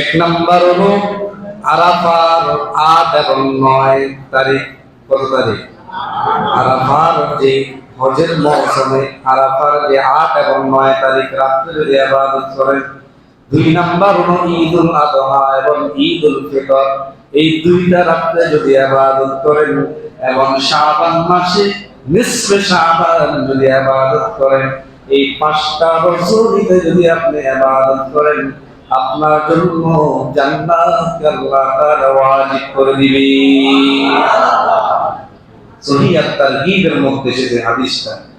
এক নাম্বার হলো আরাফার আট এবং নয় তারিখ, কত তারিখ? আরাফার যে হজের মৌসুমে আরাফার যে আট এবং নয় তারিখ রাত্রে যদি আবাদত করেন, দুই নাম্বার হলো ঈদ উল আদহা এবং ঈদ উল ফিতর। এই দুইটা রাত্রে যদি আবাদত করেন এবং শাবান মাসে নিসফে শাবান যদি আবাদত করেন, এই পাঁচটা রজনীতে যদি আপনি আবাদত করেন আপনার জন্য জান্নাত আল্লাহ তাআলা ওয়াজিব করে দিবেন। সহিহ আত-তারগীবের মধ্যে এসেছে হাদিসটা।